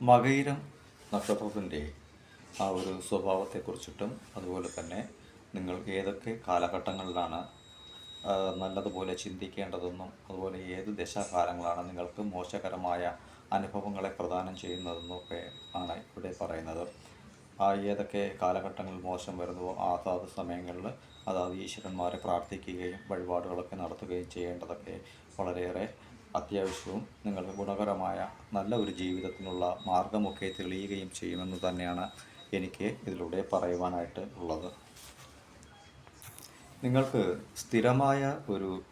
മകയിരം നക്ഷത്രത്തിന്റെ ആ ഒരു സ്വഭാവത്തെക്കുറിച്ചിട്ടും അതുപോലെ തന്നെ നിങ്ങൾക്ക് ഏതൊക്കെ കാലഘട്ടങ്ങളിലാണ് നല്ലതുപോലെ ചിന്തിക്കേണ്ടതെന്നും അതുപോലെ ഏത് ദശാകാലങ്ങളാണ് നിങ്ങൾക്ക് മോശകരമായ അനുഭവങ്ങളെ പ്രദാനം ചെയ്യുന്നതെന്നും ഒക്കെ ആണ് ഇവിടെ പറയുന്നത്. ആ ഏതൊക്കെ കാലഘട്ടങ്ങളിൽ മോശം വരുന്നുവോ അതാത് സമയങ്ങളിൽ അതാത് ഈശ്വരന്മാരെ പ്രാർത്ഥിക്കുകയും വഴിപാടുകളൊക്കെ നടത്തുകയും ചെയ്യേണ്ടതൊക്കെ വളരെയേറെ അത്യാവശ്യവും നിങ്ങൾക്ക് ഗുണകരമായ നല്ല ഒരു ജീവിതത്തിനുള്ള മാർഗമൊക്കെ തെളിയുകയും ചെയ്യുമെന്ന് തന്നെയാണ് എനിക്ക് ഇതിലൂടെ പറയുവാനായിട്ട് ഉള്ളത്. നിങ്ങൾക്ക് സ്ഥിരമായ ഒരു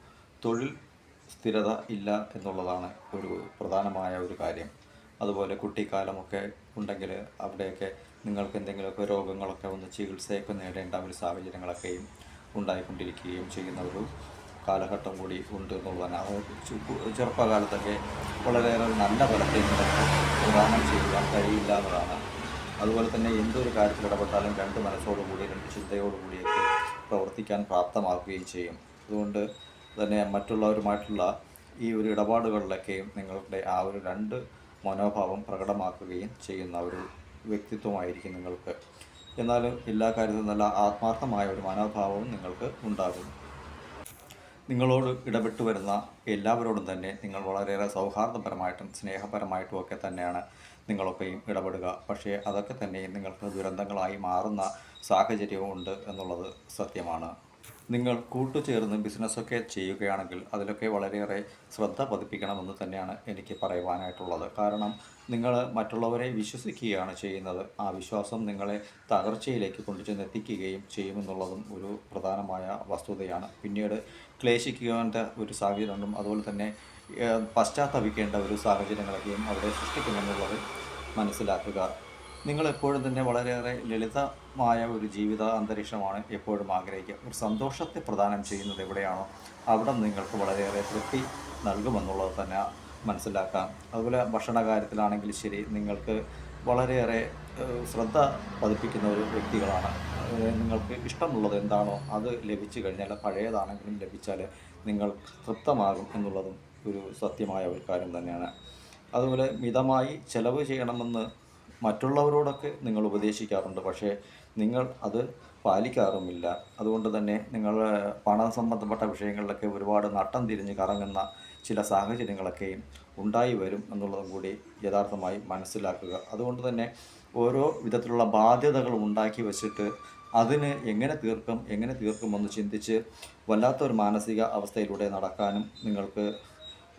തൊഴിൽ സ്ഥിരത ഇല്ല എന്നുള്ളതാണ് ഒരു പ്രധാനമായ ഒരു കാര്യം. അതുപോലെ കുട്ടിക്കാലമൊക്കെ ഉണ്ടെങ്കിൽ അവിടെയൊക്കെ നിങ്ങൾക്ക് എന്തെങ്കിലുമൊക്കെ രോഗങ്ങളൊക്കെ ഒന്ന് ചികിത്സയൊക്കെ നേടേണ്ട ഒരു സാഹചര്യങ്ങളൊക്കെയും ഉണ്ടായിക്കൊണ്ടിരിക്കുകയും ചെയ്യുന്ന ഒരു കാലഘട്ടം കൂടി ഉണ്ട് എന്നുള്ളതാണ്. ആ ചെറുപ്പകാലത്തൊക്കെ വളരെയേറെ നല്ല ഫലത്തിൽ നിങ്ങൾക്ക് പ്രദാനം ചെയ്യുവാൻ കഴിയില്ല എന്നതാണ്. അതുപോലെ തന്നെ എന്തൊരു കാര്യത്തിൽ ഇടപെട്ടാലും രണ്ട് മനസ്സോടുകൂടി രണ്ട് ചിന്തയോടുകൂടിയൊക്കെ പ്രവർത്തിക്കാൻ പ്രാപ്തമാക്കുകയും ചെയ്യും. അതുകൊണ്ട് തന്നെ മറ്റുള്ളവരുമായിട്ടുള്ള ഈ ഒരു ഇടപാടുകളിലൊക്കെയും നിങ്ങളുടെ ആ ഒരു രണ്ട് മനോഭാവം പ്രകടമാക്കുകയും ചെയ്യുന്ന ഒരു വ്യക്തിത്വമായിരിക്കും നിങ്ങൾക്ക്. എന്നാലും എല്ലാ കാര്യത്തിലും നല്ല ആത്മാർത്ഥമായ ഒരു മനോഭാവവും നിങ്ങൾക്ക് ഉണ്ടാകും. നിങ്ങളോട് ഇടപെട്ട് വരുന്ന എല്ലാവരോടും തന്നെ നിങ്ങൾ വളരെയേറെ സൗഹാർദ്ദപരമായിട്ടും സ്നേഹപരമായിട്ടും ഒക്കെ തന്നെയാണ് നിങ്ങളൊക്കെയും ഇടപെടുക. പക്ഷേ അതൊക്കെ തന്നെയും നിങ്ങൾക്ക് ദുരന്തങ്ങളായി മാറുന്ന സാഹചര്യവും ഉണ്ട് എന്നുള്ളത് സത്യമാണ്. നിങ്ങൾ കൂട്ടുചേർന്ന് ബിസിനസ്സൊക്കെ ചെയ്യുകയാണെങ്കിൽ അതിലൊക്കെ വളരെയേറെ ശ്രദ്ധ പതിപ്പിക്കണമെന്ന് തന്നെയാണ് എനിക്ക് പറയുവാനായിട്ടുള്ളത്. കാരണം നിങ്ങൾ മറ്റുള്ളവരെ വിശ്വസിക്കുകയാണ് ചെയ്യുന്നത്. ആ വിശ്വാസം നിങ്ങളെ തകർച്ചയിലേക്ക് കൊണ്ടുചെന്ന് എത്തിക്കുകയും ചെയ്യുമെന്നുള്ളതും ഒരു പ്രധാനമായ വസ്തുതയാണ്. പിന്നീട് ക്ലേശിക്കേണ്ട ഒരു സാഹചര്യമുണ്ടും അതുപോലെ തന്നെ പശ്ചാത്തപിക്കേണ്ട ഒരു സാഹചര്യങ്ങളൊക്കെയും അവിടെ സൃഷ്ടിക്കുമെന്നുള്ളത് മനസ്സിലാക്കുക. നിങ്ങളെപ്പോഴും തന്നെ വളരെയേറെ ലളിതമായ ഒരു ജീവിത അന്തരീക്ഷമാണ് എപ്പോഴും ആഗ്രഹിക്കുക. ഒരു സന്തോഷത്തെ പ്രദാനം ചെയ്യുന്നത് എവിടെയാണോ അവിടെ നിങ്ങൾക്ക് വളരെയേറെ തൃപ്തി നൽകുമെന്നുള്ളത് തന്നെ മനസ്സിലാക്കാം. അതുപോലെ ഭക്ഷണ കാര്യത്തിലാണെങ്കിൽ ശരി നിങ്ങൾക്ക് വളരെയേറെ ശ്രദ്ധ പതിപ്പിക്കുന്ന ഒരു വ്യക്തികളാണ്. നിങ്ങൾക്ക് ഇഷ്ടമുള്ളത് എന്താണോ അത് ലഭിച്ചു കഴിഞ്ഞാൽ പഴയതാണെങ്കിലും ലഭിച്ചാൽ നിങ്ങൾ തൃപ്തമാകും എന്നുള്ളതും ഒരു സത്യമായ ഒരു കാര്യം തന്നെയാണ്. അതുപോലെ മിതമായി ചെലവ് ചെയ്യണമെന്ന് മറ്റുള്ളവരോടൊക്കെ നിങ്ങൾ ഉപദേശിക്കാറുണ്ട്. പക്ഷേ നിങ്ങൾ അത് പാലിക്കാറുമില്ല. അതുകൊണ്ട് തന്നെ നിങ്ങൾ പണം സംബന്ധപ്പെട്ട വിഷയങ്ങളിലൊക്കെ ഒരുപാട് നട്ടം തിരിഞ്ഞ് കറങ്ങുന്ന ചില സാഹചര്യങ്ങളൊക്കെയും ഉണ്ടായി വരും എന്നുള്ളതും കൂടി യഥാർത്ഥമായി മനസ്സിലാക്കുക. അതുകൊണ്ട് തന്നെ ഓരോ വിധത്തിലുള്ള ബാധ്യതകൾ ഉണ്ടാക്കി വച്ചിട്ട് അതിന് എങ്ങനെ തീർക്കും എങ്ങനെ തീർക്കുമെന്ന് ചിന്തിച്ച് വല്ലാത്തൊരു മാനസിക അവസ്ഥയിലൂടെ നടക്കാനും നിങ്ങൾക്ക്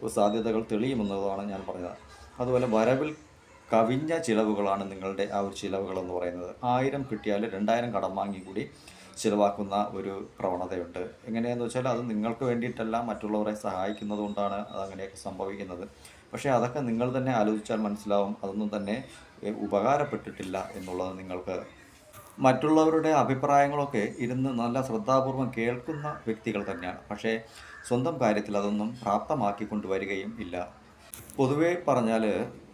സാധ്യതകൾ തെളിയുമെന്നതാണ് ഞാൻ പറഞ്ഞത് അതുപോലെ വരവിൽ കവിഞ്ഞ ചിലവുകളാണ് നിങ്ങളുടെ ആ ഒരു ചിലവുകൾ എന്ന് പറയുന്നത്. ആയിരം കിട്ടിയാൽ രണ്ടായിരം കടം വാങ്ങി കൂടി ചിലവാക്കുന്ന ഒരു പ്രവണതയുണ്ട്. എങ്ങനെയാണെന്ന് വെച്ചാൽ അത് നിങ്ങൾക്ക് വേണ്ടിയിട്ടല്ല മറ്റുള്ളവരെ സഹായിക്കുന്നതുകൊണ്ടാണ് അതങ്ങനെയൊക്കെ സംഭവിക്കുന്നത്. പക്ഷേ അതൊക്കെ നിങ്ങൾ തന്നെ ആലോചിച്ചാൽ മനസ്സിലാവും അതൊന്നും തന്നെ ഉപകാരപ്പെട്ടിട്ടില്ല എന്നുള്ളത് നിങ്ങൾക്ക് മറ്റുള്ളവരുടെ അഭിപ്രായങ്ങളൊക്കെ ഇരുന്ന് നല്ല ശ്രദ്ധാപൂർവം കേൾക്കുന്ന വ്യക്തികൾ തന്നെയാണ്. പക്ഷേ സ്വന്തം കാര്യത്തിൽ അതൊന്നും പ്രാപ്തമാക്കി കൊണ്ടുവരികയും ഇല്ല. പൊതുവെ പറഞ്ഞാൽ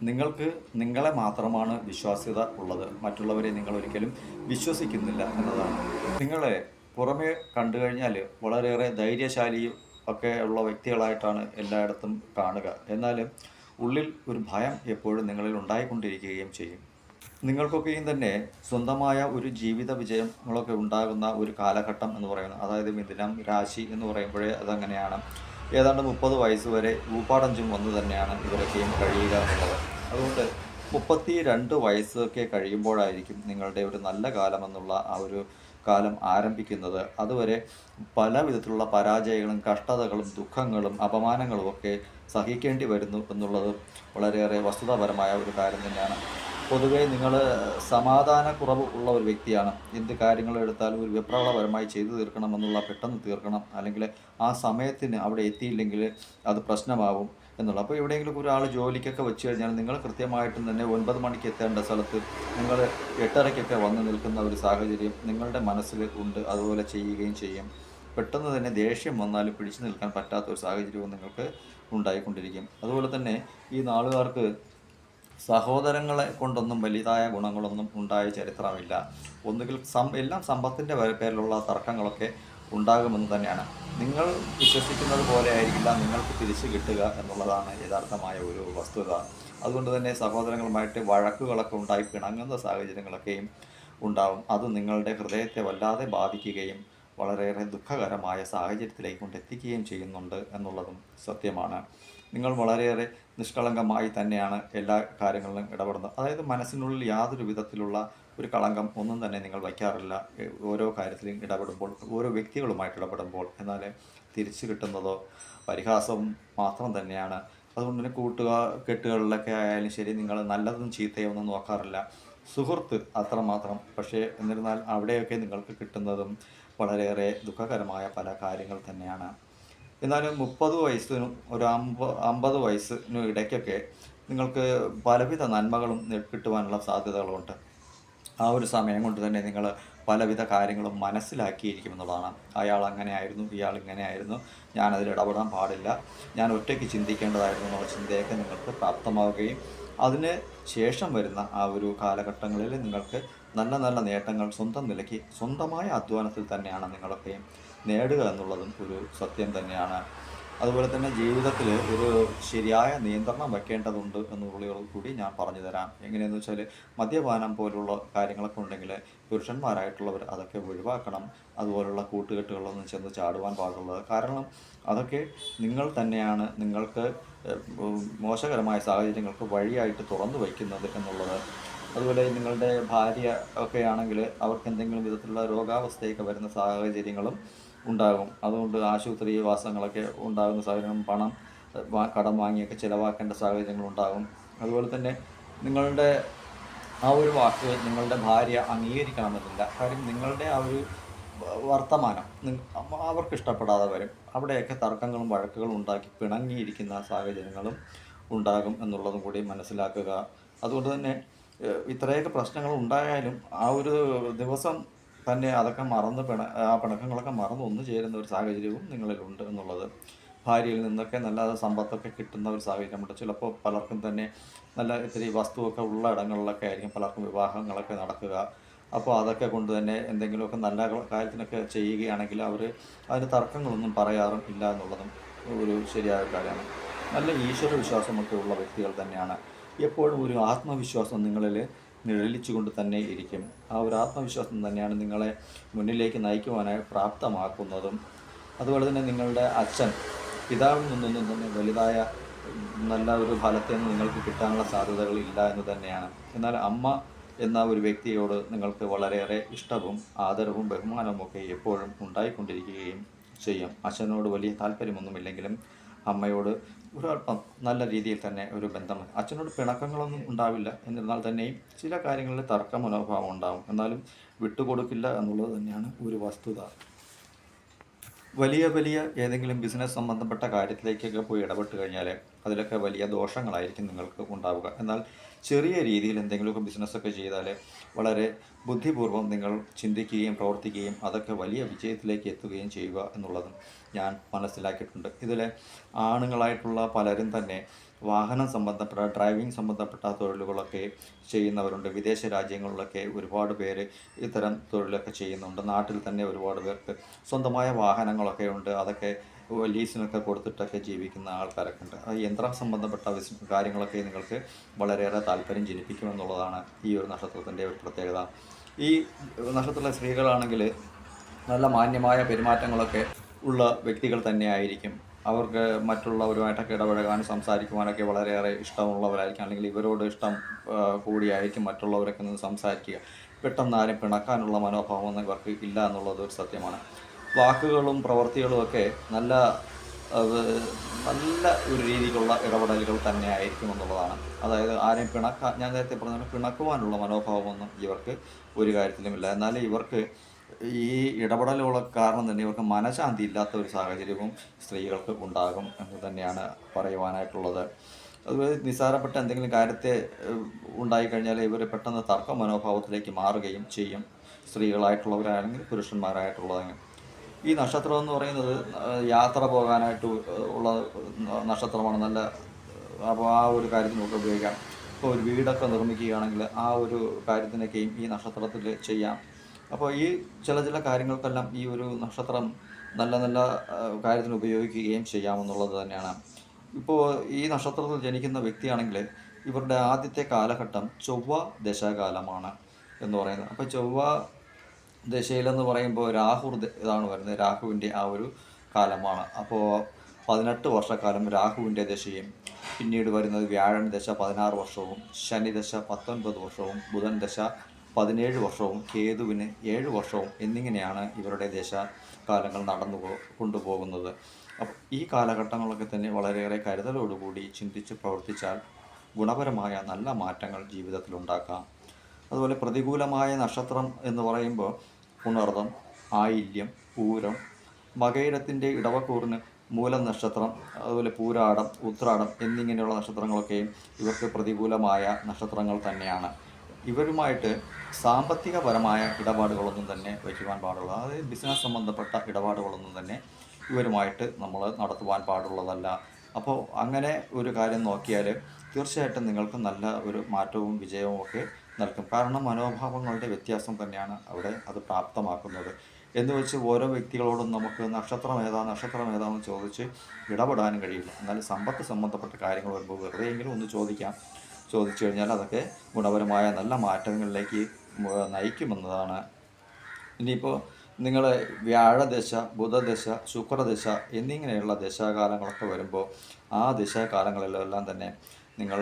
നിങ്ങൾക്ക് നിങ്ങളെ മാത്രമാണ് വിശ്വാസ്യത ഉള്ളത്. മറ്റുള്ളവരെ നിങ്ങൾ ഒരിക്കലും വിശ്വസിക്കുന്നില്ല എന്നതാണ്. നിങ്ങളെ പുറമേ കണ്ടു കഴിഞ്ഞാൽ വളരെയേറെ ധൈര്യശാലിയും ഒക്കെ ഉള്ള വ്യക്തികളായിട്ടാണ് എല്ലായിടത്തും കാണുക. എന്നാലും ഉള്ളിൽ ഒരു ഭയം എപ്പോഴും നിങ്ങളിൽ ഉണ്ടായിക്കൊണ്ടിരിക്കുകയും ചെയ്യും. നിങ്ങൾക്കൊക്കെയും തന്നെ സ്വന്തമായ ഒരു ജീവിത വിജയങ്ങളൊക്കെ ഉണ്ടാകുന്ന ഒരു കാലഘട്ടം എന്ന് പറയുന്നത്. അതായത് മിഥുനം രാശി എന്ന് പറയുമ്പോഴേ അതങ്ങനെയാണ്. ഏതാണ്ട് മുപ്പത് വയസ്സ് വരെ ഊപ്പാടഞ്ചും വന്നു തന്നെയാണ് ഇവരൊക്കെയും കഴിയുക എന്നുള്ളത്. അതുകൊണ്ട് മുപ്പത്തി രണ്ട് വയസ്സൊക്കെ കഴിയുമ്പോഴായിരിക്കും നിങ്ങളുടെ ഒരു നല്ല കാലമെന്നുള്ള ആ ഒരു കാലം ആരംഭിക്കുന്നത്. അതുവരെ പല വിധത്തിലുള്ള പരാജയങ്ങളും കഷ്ടതകളും ദുഃഖങ്ങളും അപമാനങ്ങളും ഒക്കെ സഹിക്കേണ്ടി വരുന്നു എന്നുള്ളത് വളരെയേറെ വസ്തുതാപരമായ ഒരു കാര്യം തന്നെയാണ്. പൊതുവേ നിങ്ങൾ സമാധാനക്കുറവ് ഉള്ള ഒരു വ്യക്തിയാണ്. എന്ത് കാര്യങ്ങൾ എടുത്താലും ഒരു വിപ്ലവപരമായി ചെയ്തു തീർക്കണം എന്നുള്ള പെട്ടെന്ന് തീർക്കണം. അല്ലെങ്കിൽ ആ സമയത്തിന് അവിടെ എത്തിയില്ലെങ്കിൽ അത് പ്രശ്നമാവും എന്നുള്ളത് അപ്പോൾ എവിടെയെങ്കിലും ഒരാൾ ജോലിക്കൊക്കെ വെച്ച് കഴിഞ്ഞാൽ നിങ്ങൾ കൃത്യമായിട്ടും തന്നെ ഒൻപത് മണിക്ക് എത്തേണ്ട സ്ഥലത്ത് നിങ്ങൾ എട്ടരയ്ക്കൊക്കെ വന്ന് നിൽക്കുന്ന ഒരു സാഹചര്യം നിങ്ങളുടെ മനസ്സിൽ ഉണ്ട്. അതുപോലെ ചെയ്യുകയും ചെയ്യും. പെട്ടെന്ന് തന്നെ ദേഷ്യം വന്നാലും പിടിച്ചു നിൽക്കാൻ പറ്റാത്ത ഒരു സാഹചര്യവും നിങ്ങൾക്ക് ഉണ്ടായിക്കൊണ്ടിരിക്കും. അതുപോലെ തന്നെ ഈ നാളുകാർക്ക് സഹോദരങ്ങളെ കൊണ്ടൊന്നും വലിയതായ ഗുണങ്ങളൊന്നും ഉണ്ടായ ചരിത്രമില്ല. ഒന്നുകിൽ സം എല്ലാം സമ്പത്തിന്റെ പേരിലുള്ള തർക്കങ്ങളൊക്കെ ഉണ്ടാകുമെന്ന് തന്നെയാണ്. നിങ്ങൾ വിശ്വസിക്കുന്നത് പോലെ ആയിരിക്കില്ല നിങ്ങൾക്ക് തിരിച്ചു കിട്ടുക എന്നുള്ളതാണ് യഥാർത്ഥമായ ഒരു വസ്തുത. അതുകൊണ്ട് തന്നെ സഹോദരങ്ങളുമായിട്ട് വഴക്കുകളൊക്കെ ഉണ്ടായി പിണങ്ങുന്ന സാഹചര്യങ്ങളൊക്കെയും ഉണ്ടാവും. അത് നിങ്ങളുടെ ഹൃദയത്തെ വല്ലാതെ ബാധിക്കുകയും വളരെയേറെ ദുഃഖകരമായ സാഹചര്യത്തിലേക്ക് കൊണ്ടെത്തിക്കുകയും ചെയ്യുന്നുണ്ട് എന്നുള്ളതും സത്യമാണ്. നിങ്ങൾ വളരെയേറെ നിഷ്കളങ്കമായി തന്നെയാണ് എല്ലാ കാര്യങ്ങളിലും ഇടപെടുന്നത്. അതായത് മനസ്സിനുള്ളിൽ യാതൊരു വിധത്തിലുള്ള ഒരു കളങ്കം ഒന്നും തന്നെ നിങ്ങൾ വയ്ക്കാറില്ല. ഓരോ കാര്യത്തിലും ഇടപെടുമ്പോൾ ഓരോ വ്യക്തികളുമായിട്ട് ഇടപെടുമ്പോൾ എന്നാൽ തിരിച്ചു കിട്ടുന്നതോ പരിഹാസവും മാത്രം തന്നെയാണ്. അതുകൊണ്ട് തന്നെ കൂട്ടുകാർ കെട്ടുകളിലൊക്കെ ആയാലും ശരി നിങ്ങൾ നല്ലതും ചീത്തയും ഒന്നും നോക്കാറില്ല. സുഹൃത്ത് അത്രമാത്രം. പക്ഷേ എന്നിരുന്നാൽ അവിടെയൊക്കെ നിങ്ങൾക്ക് കിട്ടുന്നതും വളരെയേറെ ദുഃഖകരമായ പല കാര്യങ്ങൾ തന്നെയാണ്. എന്നാലും മുപ്പത് വയസ്സിനും ഒരു അമ്പ അമ്പത് വയസ്സിനും ഇടയ്ക്കൊക്കെ നിങ്ങൾക്ക് പലവിധ നന്മകളും കിട്ടുവാനുള്ള സാധ്യതകളുണ്ട്. ആ ഒരു സമയം കൊണ്ട് തന്നെ നിങ്ങൾ പലവിധ കാര്യങ്ങളും മനസ്സിലാക്കിയിരിക്കുമെന്നുള്ളതാണ് അയാൾ അങ്ങനെയായിരുന്നു ഇയാൾ ഇങ്ങനെയായിരുന്നു ഞാനതിൽ ഇടപെടാൻ പാടില്ല ഞാൻ ഒറ്റയ്ക്ക് ചിന്തിക്കേണ്ടതായിരുന്നു എന്നുള്ള ചിന്തയൊക്കെ നിങ്ങൾക്ക് പ്രാപ്തമാവുകയും അതിന് ശേഷം വരുന്ന ആ ഒരു കാലഘട്ടങ്ങളിൽ നിങ്ങൾക്ക് നല്ല നല്ല നേട്ടങ്ങൾ സ്വന്തം നിലയ്ക്ക് സ്വന്തമായ അധ്വാനത്തിൽ തന്നെയാണ് നിങ്ങളൊക്കെ നേടുക എന്നുള്ളതും ഒരു സത്യം തന്നെയാണ്. അതുപോലെ തന്നെ ജീവിതത്തിൽ ഒരു ശരിയായ നിയന്ത്രണം വെക്കേണ്ടതുണ്ട് എന്നുള്ളത് കൂടി ഞാൻ പറഞ്ഞു തരാം. എങ്ങനെയെന്ന് വെച്ചാൽ മദ്യപാനം പോലുള്ള കാര്യങ്ങളൊക്കെ ഉണ്ടെങ്കിൽ പുരുഷന്മാരായിട്ടുള്ളവർ അതൊക്കെ ഒഴിവാക്കണം. അതുപോലുള്ള കൂട്ടുകെട്ടുകളൊന്നും ചെന്ന് ചാടുവാൻ പാടുള്ളത്. കാരണം അതൊക്കെ നിങ്ങൾ തന്നെയാണ് നിങ്ങൾക്ക് മോശകരമായ സാഹചര്യങ്ങൾക്ക് വഴിയായിട്ട് തുറന്നു വയ്ക്കുന്നത് എന്നുള്ളത് അതുപോലെ നിങ്ങളുടെ ഭാര്യ ഒക്കെ ആണെങ്കിൽ അവർക്ക് എന്തെങ്കിലും വിധത്തിലുള്ള രോഗാവസ്ഥയൊക്കെ വരുന്ന സാഹചര്യങ്ങളും ഉണ്ടാകും. അതുകൊണ്ട് ആശുപത്രി വാസങ്ങളൊക്കെ ഉണ്ടാകുന്ന സാഹചര്യം പണം കടം വാങ്ങിയൊക്കെ ചിലവാക്കേണ്ട സാഹചര്യങ്ങളുണ്ടാകും അതുപോലെ തന്നെ നിങ്ങളുടെ ആ ഒരു വാക്ക് നിങ്ങളുടെ ഭാര്യ അംഗീകരിക്കണമെന്നില്ല. കാര്യം നിങ്ങളുടെ ആ ഒരു വർത്തമാനം അവർക്ക് ഇഷ്ടപ്പെടാതെ വരും. അവിടെയൊക്കെ തർക്കങ്ങളും വഴക്കുകളും ഉണ്ടാക്കി പിണങ്ങിയിരിക്കുന്ന സാഹചര്യങ്ങളും ഉണ്ടാകും എന്നുള്ളതും കൂടി മനസ്സിലാക്കുക. അതുകൊണ്ട് തന്നെ ഇത്രയൊക്കെ പ്രശ്നങ്ങൾ ഉണ്ടായാലും ആ ഒരു ദിവസം തന്നെ അതൊക്കെ മറന്ന് പിണ ആ പിണക്കങ്ങളൊക്കെ മറന്ന് ഒന്നു ചേരുന്ന ഒരു സാഹചര്യവും നിങ്ങളിലുണ്ട് എന്നുള്ളത്. ഭാര്യയിൽ നിന്നൊക്കെ നല്ല സമ്പത്തൊക്കെ കിട്ടുന്ന ഒരു സാഹചര്യമുണ്ട് ചിലപ്പോൾ പലർക്കും തന്നെ നല്ല ഇത്തിരി വസ്തുവൊക്കെ ഉള്ള ഇടങ്ങളിലൊക്കെ ആയിരിക്കും പലർക്കും വിവാഹങ്ങളൊക്കെ നടക്കുക. അപ്പോൾ അതൊക്കെ കൊണ്ട് തന്നെ എന്തെങ്കിലുമൊക്കെ നല്ല കാര്യത്തിനൊക്കെ ചെയ്യുകയാണെങ്കിൽ അവർ അതിന് തർക്കങ്ങളൊന്നും പറയാറും ഇല്ല എന്നുള്ളതും ഒരു ശരിയായ കാര്യമാണ്. നല്ല ഈശ്വര വിശ്വാസമൊക്കെ ഉള്ള വ്യക്തികൾ തന്നെയാണ്. എപ്പോഴും ഒരു ആത്മവിശ്വാസം നിങ്ങളിൽ നിഴലിച്ചുകൊണ്ട് തന്നെ ഇരിക്കും. ആ ഒരു ആത്മവിശ്വാസം തന്നെയാണ് നിങ്ങളെ മുന്നിലേക്ക് നയിക്കുവാനായി പ്രാപ്തമാക്കുന്നതും. അതുപോലെ തന്നെ നിങ്ങളുടെ അച്ഛൻ പിതാവിൽ നിന്നും തന്നെ വലുതായ നല്ല ഒരു ഫലത്തെ നിങ്ങൾക്ക് കിട്ടാനുള്ള സാധ്യതകൾ ഇല്ല എന്ന് തന്നെയാണ്. എന്നാൽ അമ്മ എന്ന ഒരു വ്യക്തിയോട് നിങ്ങൾക്ക് വളരെയേറെ ഇഷ്ടവും ആദരവും ബഹുമാനവും ഒക്കെ എപ്പോഴും ഉണ്ടായിക്കൊണ്ടിരിക്കുകയും ചെയ്യും. അച്ഛനോട് വലിയ താല്പര്യമൊന്നുമില്ലെങ്കിലും അമ്മയോട് ഒരല്പം നല്ല രീതിയിൽ തന്നെ ഒരു ബന്ധമാണ് അച്ഛനോട് പിണക്കങ്ങളൊന്നും ഉണ്ടാവില്ല. എന്നിരുന്നാൽ തന്നെയും ചില കാര്യങ്ങളിൽ തർക്ക മനോഭാവം ഉണ്ടാവും. എന്നാലും വിട്ടുകൊടുക്കില്ല എന്നുള്ളത് തന്നെയാണ് ഒരു വസ്തുത. വലിയ വലിയ ഏതെങ്കിലും ബിസിനസ് സംബന്ധപ്പെട്ട കാര്യത്തിലേക്കൊക്കെ പോയി ഇടപെട്ട് കഴിഞ്ഞാൽ അതിലൊക്കെ വലിയ ദോഷങ്ങളായിരിക്കും നിങ്ങൾക്ക് ഉണ്ടാവുക. എന്നാൽ ചെറിയ രീതിയിൽ എന്തെങ്കിലുമൊക്കെ ബിസിനസ്സൊക്കെ ചെയ്താൽ വളരെ ബുദ്ധിപൂർവം നിങ്ങൾ ചിന്തിക്കുകയും പ്രവർത്തിക്കുകയും അതൊക്കെ വലിയ വിജയത്തിലേക്ക് എത്തുകയും ചെയ്യുക എന്നുള്ളതും ഞാൻ മനസ്സിലാക്കിയിട്ടുണ്ട്. ഇതിൽ ആണുങ്ങളായിട്ടുള്ള പലരും തന്നെ വാഹനം സംബന്ധപ്പെട്ട ഡ്രൈവിംഗ് സംബന്ധപ്പെട്ട തൊഴിലുകളൊക്കെ ചെയ്യുന്നവരുണ്ട്. വിദേശ രാജ്യങ്ങളിലൊക്കെ ഒരുപാട് പേര് ഇത്തരം തൊഴിലൊക്കെ ചെയ്യുന്നുണ്ട്. നാട്ടിൽ തന്നെ ഒരുപാട് പേർക്ക് സ്വന്തമായ വാഹനങ്ങളൊക്കെ ഉണ്ട്. അതൊക്കെ ലീസിനൊക്കെ കൊടുത്തിട്ടൊക്കെ ജീവിക്കുന്ന ആൾക്കാരൊക്കെ ഉണ്ട്. ആ യന്ത്രം സംബന്ധപ്പെട്ട കാര്യങ്ങളൊക്കെ നിങ്ങൾക്ക് വളരെയേറെ താല്പര്യം ജനിപ്പിക്കുമെന്നുള്ളതാണ് ഈ ഒരു നക്ഷത്രത്തിന്റെ ഒരു പ്രത്യേകത. ഈ നക്ഷത്രത്തിലെ സ്ത്രീകളാണെങ്കിൽ നല്ല മാന്യമായ പെരുമാറ്റങ്ങളൊക്കെ ഉള്ള വ്യക്തികൾ തന്നെയായിരിക്കും അവർക്ക് മറ്റുള്ളവരുമായിട്ടൊക്കെ ഇടപഴകാനും സംസാരിക്കുവാനൊക്കെ വളരെയേറെ ഇഷ്ടമുള്ളവരായിരിക്കും. അല്ലെങ്കിൽ ഇവരോട് ഇഷ്ടം കൂടിയായിരിക്കും മറ്റുള്ളവരൊക്കെ നിന്ന് സംസാരിക്കുക. പെട്ടെന്ന് ആരും പിണക്കാനുള്ള മനോഭാവമൊന്നും ഇവർക്ക് ഇല്ല എന്നുള്ളത് ഒരു സത്യമാണ്. വാക്കുകളും പ്രവൃത്തികളും ഒക്കെ നല്ല നല്ല ഒരു രീതിക്കുള്ള ഇടപെടലുകൾ തന്നെ ആയിരിക്കും എന്നുള്ളതാണ്. അതായത് ആരെയും പിണക്ക ഞാൻ നേരത്തെ പറഞ്ഞ പിണക്കുവാനുള്ള മനോഭാവമൊന്നും ഇവർക്ക് ഒരു കാര്യത്തിലുമില്ല എന്നാൽ ഇവർക്ക് ഈ ഇടപെടലുകൾ കാരണം തന്നെ ഇവർക്ക് മനഃശാന്തി ഇല്ലാത്ത ഒരു സാഹചര്യവും സ്ത്രീകൾക്ക് ഉണ്ടാകും എന്ന് തന്നെയാണ് പറയുവാനായിട്ടുള്ളത്. അതുപോലെ നിസ്സാരപ്പെട്ട എന്തെങ്കിലും കാര്യത്തെ ഉണ്ടായിക്കഴിഞ്ഞാൽ ഇവർ പെട്ടെന്ന് തർക്ക മനോഭാവത്തിലേക്ക് മാറുകയും ചെയ്യും. സ്ത്രീകളായിട്ടുള്ളവരാണെങ്കിൽ പുരുഷന്മാരായിട്ടുള്ളതെങ്കിൽ ഈ നക്ഷത്രം എന്ന് പറയുന്നത് യാത്ര പോകാനായിട്ട് ഉള്ള നക്ഷത്രമാണ്. നല്ല അപ്പോൾ ആ ഒരു കാര്യത്തിനൊക്കെ ഉപയോഗിക്കാം. ഇപ്പോൾ ഒരു വീടൊക്കെ നിർമ്മിക്കുകയാണെങ്കിൽ ആ ഒരു കാര്യത്തിനൊക്കെയും ഈ നക്ഷത്രത്തിൽ ചെയ്യാം. അപ്പോൾ ഈ ചില ചില കാര്യങ്ങൾക്കെല്ലാം ഈ ഒരു നക്ഷത്രം നല്ല നല്ല കാര്യത്തിന് ഉപയോഗിക്കുകയും ചെയ്യാമെന്നുള്ളത് തന്നെയാണ്. ഇപ്പോൾ ഈ നക്ഷത്രത്തിൽ ജനിക്കുന്ന വ്യക്തിയാണെങ്കിൽ ഇവരുടെ ആദ്യത്തെ കാലഘട്ടം ചൊവ്വ ദശാകാലമാണ് എന്ന് പറയുന്നത്. അപ്പോൾ ചൊവ്വ ദശയിലെന്ന് പറയുമ്പോൾ രാഹു ഇതാണ് വരുന്നത്. രാഹുവിന്റെ ആ ഒരു കാലമാണ്. അപ്പോൾ പതിനെട്ട് വർഷക്കാലം രാഹുവിന്റെ ദശയും പിന്നീട് വരുന്നത് വ്യാഴൻ ദശ പതിനാറ് വർഷവും ശനി ദശ പത്തൊൻപത് വർഷവും ബുധൻ ദശ പതിനേഴ് വർഷവും കേതുവിന് ഏഴ് വർഷവും എന്നിങ്ങനെയാണ് ഇവരുടെ ദശ കാലങ്ങൾ നടന്നു കൊണ്ടുപോകുന്നത്. അപ്പോൾ ഈ കാലഘട്ടങ്ങളൊക്കെ തന്നെ വളരെയേറെ കരുതലോടുകൂടി ചിന്തിച്ച് പ്രവർത്തിച്ചാൽ ഗുണപരമായ നല്ല മാറ്റങ്ങൾ ജീവിതത്തിൽ ഉണ്ടാക്കാം അതുപോലെ പ്രതികൂലമായ നക്ഷത്രം എന്ന് പറയുമ്പോൾ പുണർദം ആയില്യം പൂരം മകയിരത്തിന്റെ ഇടവക്കൂറിന് മൂലം നക്ഷത്രം അതുപോലെ പൂരാടം ഉത്രാടം എന്നിങ്ങനെയുള്ള നക്ഷത്രങ്ങളൊക്കെയും ഇവർക്ക് പ്രതികൂലമായ നക്ഷത്രങ്ങൾ തന്നെയാണ്. ഇവരുമായിട്ട് സാമ്പത്തികപരമായ ഇടപാടുകളൊന്നും തന്നെ വയ്ക്കുവാൻ പാടുള്ള. അതായത് ബിസിനസ് സംബന്ധപ്പെട്ട ഇടപാടുകളൊന്നും തന്നെ ഇവരുമായിട്ട് നമ്മൾ നടത്തുവാൻ പാടുള്ളതല്ല. അപ്പോൾ അങ്ങനെ ഒരു കാര്യം നോക്കിയാൽ തീർച്ചയായിട്ടും നിങ്ങൾക്ക് നല്ല ഒരു മാറ്റവും വിജയവും ഒക്കെ നൽകും കാരണം മനോഭാവങ്ങളുടെ വ്യത്യാസം തന്നെയാണ് അവിടെ അത് പ്രാപ്തമാക്കുന്നത്. എന്ന് വെച്ച് ഓരോ വ്യക്തികളോടും നമുക്ക് നക്ഷത്രം ഏതാ നക്ഷത്രം ഏതാണെന്ന് ചോദിച്ച് ഇടപെടാനും കഴിയില്ല. എന്നാൽ സമ്പത്ത് സംബന്ധപ്പെട്ട കാര്യങ്ങൾ വരുമ്പോൾ വെറുതെയെങ്കിലും ഒന്ന് ചോദിക്കാം. ചോദിച്ചു കഴിഞ്ഞാൽ അതൊക്കെ ഗുണപരമായ നല്ല മാറ്റങ്ങളിലേക്ക് നയിക്കുമെന്നതാണ്. ഇനിയിപ്പോൾ നിങ്ങൾ വ്യാഴദശ ബുധദശ ശുക്രദശ എന്നിങ്ങനെയുള്ള ദശാകാലങ്ങളൊക്കെ വരുമ്പോൾ ആ ദശാകാലങ്ങളിലെല്ലാം തന്നെ നിങ്ങൾ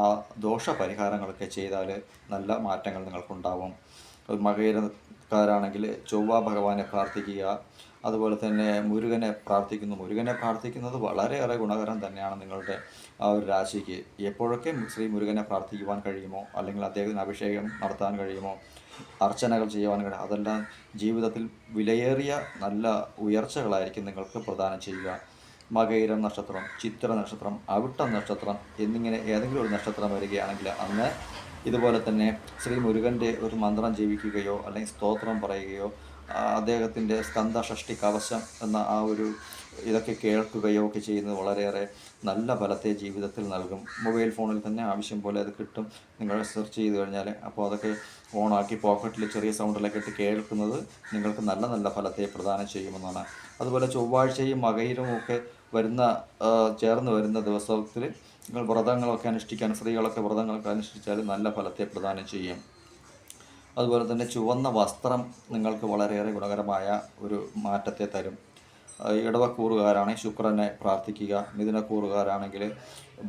ആ ദോഷ പരിഹാരങ്ങളൊക്കെ ചെയ്താൽ നല്ല മാറ്റങ്ങൾ നിങ്ങൾക്കുണ്ടാവും. മകയിരക്കാരാണെങ്കിൽ ചൊവ്വ ഭഗവാനെ പ്രാർത്ഥിക്കുക അതുപോലെ തന്നെ മുരുകനെ പ്രാർത്ഥിക്കുന്നു. മുരുകനെ പ്രാർത്ഥിക്കുന്നത് വളരെയേറെ ഗുണകരം തന്നെയാണ് നിങ്ങളുടെ ആ ഒരു രാശിക്ക്. എപ്പോഴൊക്കെ ശ്രീ മുരുകനെ പ്രാർത്ഥിക്കുവാൻ കഴിയുമോ അല്ലെങ്കിൽ അദ്ദേഹത്തിന് അഭിഷേകം നടത്താൻ കഴിയുമോ അർച്ചനകൾ ചെയ്യുവാൻ കഴിയും അതെല്ലാം ജീവിതത്തിൽ വിലയേറിയ നല്ല ഉയർച്ചകളായിരിക്കും നിങ്ങൾക്ക് പ്രദാനം ചെയ്യുക. മകയിരം നക്ഷത്രം ചിത്ര നക്ഷത്രം അവിട്ട നക്ഷത്രം എന്നിങ്ങനെ ഏതെങ്കിലും ഒരു നക്ഷത്രം വരികയാണെങ്കിൽ അന്ന് ഇതുപോലെ തന്നെ ശ്രീ മുരുകന്റെ ഒരു മന്ത്രം ജീവിക്കുകയോ അല്ലെങ്കിൽ സ്തോത്രം പറയുകയോ അദ്ദേഹത്തിന്റെ സ്കന്ധ ഷഷ്ടി കവശം എന്ന ആ ഒരു ഇതൊക്കെ കേൾക്കുകയോ ഒക്കെ ചെയ്യുന്നത് വളരെയേറെ നല്ല ഫലത്തെ ജീവിതത്തിൽ നൽകും. മൊബൈൽ ഫോണിൽ തന്നെ ആവശ്യം പോലെ അത് കിട്ടും. നിങ്ങൾ സെർച്ച് ചെയ്ത് കഴിഞ്ഞാൽ അപ്പോൾ അതൊക്കെ ഓണാക്കി പോക്കറ്റിൽ ചെറിയ സൗണ്ടിലൊക്കെ ഇട്ട് കേൾക്കുന്നത് നിങ്ങൾക്ക് നല്ല നല്ല ഫലത്തെ പ്രദാനം ചെയ്യുമെന്നാണ്. അതുപോലെ ചൊവ്വാഴ്ചയും മകയിലും ഒക്കെ വരുന്ന ചേർന്ന് വരുന്ന ദിവസത്തിൽ നിങ്ങൾ വ്രതങ്ങളൊക്കെ അനുഷ്ഠിക്കാൻ സ്ത്രീകളൊക്കെ വ്രതങ്ങളൊക്കെ അനുഷ്ഠിച്ചാൽ നല്ല ഫലത്തെ പ്രദാനം ചെയ്യും. അതുപോലെ തന്നെ ചുവന്ന വസ്ത്രം നിങ്ങൾക്ക് വളരെയേറെ ഗുണകരമായ ഒരു മാറ്റത്തെ തരും. ഇടവക്കൂറുകാരാണെങ്കിൽ ശുക്രനെ പ്രാർത്ഥിക്കുക മിഥുനക്കൂറുകാരാണെങ്കിൽ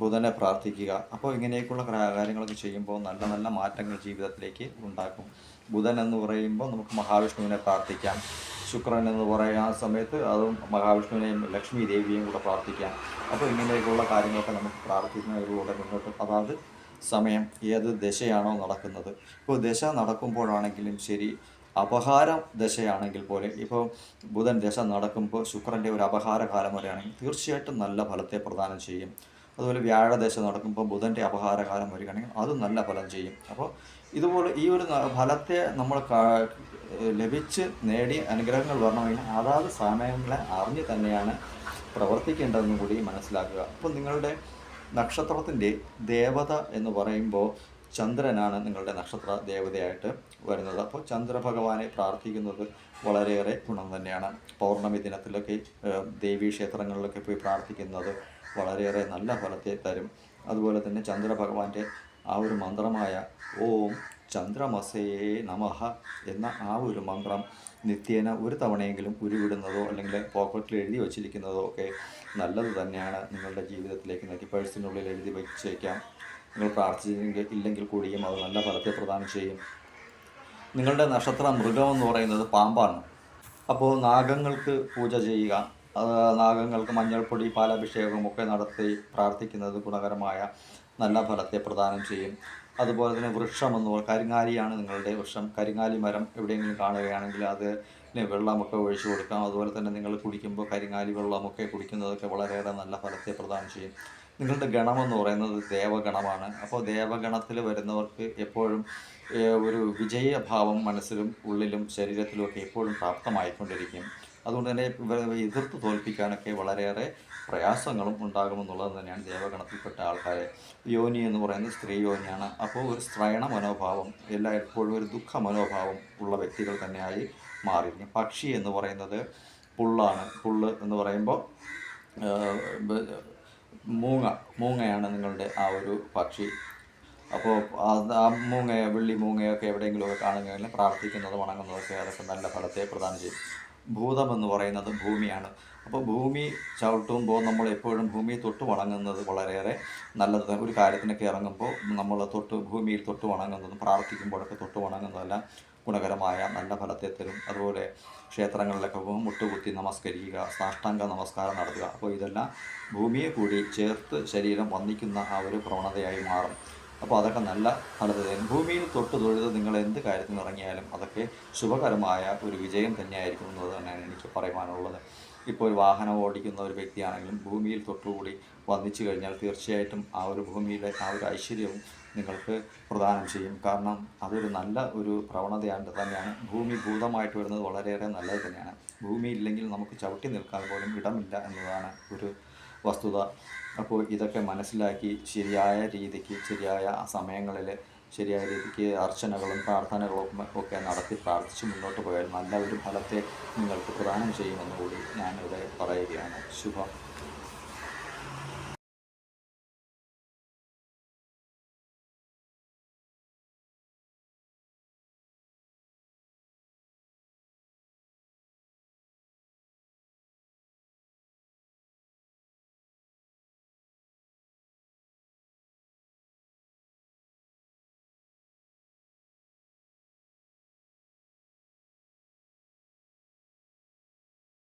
ബുധനെ പ്രാർത്ഥിക്കുക. അപ്പോൾ ഇങ്ങനെയൊക്കെയുള്ള കാര്യങ്ങളൊക്കെ ചെയ്യുമ്പോൾ നല്ല നല്ല മാറ്റങ്ങൾ ജീവിതത്തിലേക്ക് ഉണ്ടാക്കും. ബുധൻ എന്ന് പറയുമ്പോൾ നമുക്ക് മഹാവിഷ്ണുവിനെ പ്രാർത്ഥിക്കാം. ശുക്രൻ എന്ന് പറയുന്ന ആ സമയത്ത് അതും മഹാവിഷ്ണുവിനെയും ലക്ഷ്മി ദേവിയെയും കൂടെ പ്രാർത്ഥിക്കാം. അപ്പോൾ ഇങ്ങനെയൊക്കെയുള്ള കാര്യങ്ങളൊക്കെ നമുക്ക് പ്രാർത്ഥിക്കുന്നതിലൂടെ മുന്നോട്ട് അതായത് സമയം ഏത് ദശയാണോ നടക്കുന്നത്. ഇപ്പോൾ ദശ നടക്കുമ്പോഴാണെങ്കിലും ശരി അപഹാരം ദശയാണെങ്കിൽ പോലെ ഇപ്പോൾ ബുധൻ ദശ നടക്കുമ്പോൾ ശുക്രന്റെ ഒരു അപഹാര കാലം വരികയാണെങ്കിൽ തീർച്ചയായിട്ടും നല്ല ഫലത്തെ പ്രദാനം ചെയ്യും. അതുപോലെ വ്യാഴദശ നടക്കുമ്പോൾ ബുധന്റെ അപഹാരകാലം വരികയാണെങ്കിൽ അതും നല്ല ഫലം ചെയ്യും. അപ്പോൾ ഇതുപോലെ ഈ ഒരു ഫലത്തെ നമ്മൾ ലഭിച്ച് നേടിയ അനുഗ്രഹങ്ങൾ വരണമെങ്കിൽ അതാത് സമയങ്ങളെ അറിഞ്ഞ് തന്നെയാണ് പ്രവർത്തിക്കേണ്ടതെന്നും കൂടി മനസ്സിലാക്കുക. അപ്പോൾ നിങ്ങളുടെ നക്ഷത്രത്തിന്റെ ദേവത എന്ന് പറയുമ്പോൾ ചന്ദ്രനാണ് നിങ്ങളുടെ നക്ഷത്ര ദേവതയായിട്ട് വരുന്നത്. അപ്പോൾ ചന്ദ്രഭഗവാനെ പ്രാർത്ഥിക്കുന്നത് വളരെയേറെ ഗുണം തന്നെയാണ്. പൗർണമി ദിനത്തിലൊക്കെ ദേവീ ക്ഷേത്രങ്ങളിലൊക്കെ പോയി പ്രാർത്ഥിക്കുന്നത് വളരെയേറെ നല്ല ഫലത്തെ തരും. അതുപോലെ തന്നെ ചന്ദ്രഭഗവാന്റെ ആ ഒരു മന്ത്രമായ ഓം ചന്ദ്രമസേ നമഹ എന്ന ആ ഒരു മന്ത്രം നിത്യേന ഒരു തവണയെങ്കിലും ഉരുവിടുന്നതോ അല്ലെങ്കിൽ പോക്കറ്റിൽ എഴുതി വച്ചിരിക്കുന്നതോ ഒക്കെ നല്ലത് തന്നെയാണ് നിങ്ങളുടെ ജീവിതത്തിലേക്ക് നോക്കി പേഴ്സിനുള്ളിൽ എഴുതി വച്ചേക്കാം. നിങ്ങൾ പ്രാർത്ഥിച്ചെങ്കിൽ ഇല്ലെങ്കിൽ കൂടിയും അത് നല്ല ഫലത്തെ പ്രദാനം ചെയ്യും. നിങ്ങളുടെ നക്ഷത്ര മൃഗമെന്ന് പറയുന്നത് പാമ്പാണ്. അപ്പോൾ നാഗങ്ങൾക്ക് പൂജ ചെയ്യുക നാഗങ്ങൾക്ക് മഞ്ഞൾപ്പൊടി പാലാഭിഷേകമൊക്കെ നടത്തി പ്രാർത്ഥിക്കുന്നത് ഗുണകരമായ നല്ല ഫലത്തെ പ്രദാനം ചെയ്യും. അതുപോലെ തന്നെ വൃക്ഷം എന്ന് കരിങ്ങാലിയാണ് നിങ്ങളുടെ വൃക്ഷം. കരിങ്ങാലി മരം എവിടെയെങ്കിലും കാണുകയാണെങ്കിൽ അത് വെള്ളമൊക്കെ ഒഴിച്ചു കൊടുക്കാം. അതുപോലെ തന്നെ നിങ്ങൾ കുടിക്കുമ്പോൾ കരിങ്ങാലി വെള്ളമൊക്കെ കുടിക്കുന്നതൊക്കെ വളരെയേറെ നല്ല ഫലത്തെ പ്രദാനം ചെയ്യും. നിങ്ങളുടെ ഗണമെന്ന് പറയുന്നത് ദേവഗണമാണ്. അപ്പോൾ ദേവഗണത്തിൽ വരുന്നവർക്ക് എപ്പോഴും ഒരു വിജയഭാവം മനസ്സിലും ഉള്ളിലും ശരീരത്തിലും ഒക്കെ എപ്പോഴും പ്രാപ്തമായിക്കൊണ്ടിരിക്കും. അതുകൊണ്ട് തന്നെ ഇവരെ എതിർത്ത് തോൽപ്പിക്കാനൊക്കെ വളരെയേറെ പ്രയാസങ്ങളും ഉണ്ടാകുമെന്നുള്ളത് തന്നെയാണ് ദേവഗണത്തിൽപ്പെട്ട ആൾക്കാരെ. യോനി എന്ന് പറയുന്നത് സ്ത്രീ യോനിയാണ്. അപ്പോൾ ഒരു സ്ത്രയണ മനോഭാവം എല്ലാ എപ്പോഴും ഒരു ദുഃഖ മനോഭാവം ഉള്ള വ്യക്തികൾ തന്നെയായി മാറിയിരിക്കും പക്ഷി എന്ന് പറയുന്നത് പുള്ളാണ്. പുള്ള് എന്ന് പറയുമ്പോൾ മൂങ്ങ മൂങ്ങയാണ് നിങ്ങളുടെ ആ ഒരു പക്ഷി. അപ്പോൾ ആ മൂങ്ങയോ വെള്ളി മൂങ്ങയൊക്കെ എവിടെയെങ്കിലുമൊക്കെ കാണുകയാണെങ്കിൽ പ്രാർത്ഥിക്കുന്നത് വണങ്ങുന്നതൊക്കെ അതൊക്കെ നല്ല ഫലത്തെ പ്രദാനം ചെയ്യും. ഭൂതം എന്ന് പറയുന്നത് ഭൂമിയാണ്. അപ്പോൾ ഭൂമി ചവിട്ടുമ്പോൾ നമ്മൾ എപ്പോഴും ഭൂമി തൊട്ട് വണങ്ങുന്നത് വളരെയേറെ നല്ലത്. ഒരു കാര്യത്തിനൊക്കെ ഇറങ്ങുമ്പോൾ നമ്മൾ തൊട്ട് ഭൂമിയിൽ തൊട്ട് വണങ്ങുന്നതും പ്രാർത്ഥിക്കുമ്പോഴൊക്കെ തൊട്ട് വണങ്ങുന്നതെല്ലാം ഗുണകരമായ നല്ല ഫലത്തെ തരും. അതുപോലെ ക്ഷേത്രങ്ങളിലൊക്കെ മുട്ടുകുത്തി നമസ്കരിക്കുക സാഷ്ടാംഗ നമസ്കാരം നടത്തുക. അപ്പോൾ ഇതെല്ലാം ഭൂമിയെ കൂടി ചേർത്ത് ശരീരം വന്ദിക്കുന്ന ആ ഒരു പ്രവണതയായി മാറും. അപ്പോൾ അതൊക്കെ നല്ല ഫലത തരും ഭൂമിയിൽ തൊട്ട് തൊഴുത് നിങ്ങൾ എന്ത് കാര്യത്തിന് ഇറങ്ങിയാലും അതൊക്കെ ശുഭകരമായ ഒരു വിജയം തന്നെയായിരിക്കും എന്നത് തന്നെയാണ് എനിക്ക് പറയുവാനുള്ളത്. ഇപ്പോൾ ഒരു വാഹനം ഓടിക്കുന്ന ഒരു വ്യക്തിയാണെങ്കിലും ഭൂമിയിൽ തൊട്ടുകൂടി വന്നിച്ചു കഴിഞ്ഞാൽ തീർച്ചയായിട്ടും ആ ഒരു ഭൂമിയിലെ ആ ഒരു ഐശ്വര്യവും നിങ്ങൾക്ക് പ്രദാനം ചെയ്യും. കാരണം അതൊരു നല്ല ഒരു പ്രവണതയാണ് തന്നെയാണ്. ഭൂമി ഭൂതമായിട്ട് വരുന്നത് വളരെയേറെ നല്ലത് തന്നെയാണ്. ഭൂമി ഇല്ലെങ്കിൽ നമുക്ക് ചവിട്ടി നിൽക്കാൻ പോലും ഇടമില്ല എന്നതാണ് ഒരു വസ്തുത. അപ്പോൾ ഇതൊക്കെ മനസ്സിലാക്കി ശരിയായ രീതിക്ക് ശരിയായ സമയങ്ങളിൽ ശരിയായ രീതിക്ക് അർച്ചനകളും പ്രാർത്ഥനകളും ഒക്കെ നടത്തി പ്രാർത്ഥിച്ച് മുന്നോട്ട് പോയാൽ നല്ല ഒരു ഫലത്തെ നിങ്ങൾക്ക് പ്രദാനം ചെയ്യുമെന്ന് കൂടി ഞാനിവിടെ പറയുകയാണ്. ശുഭം.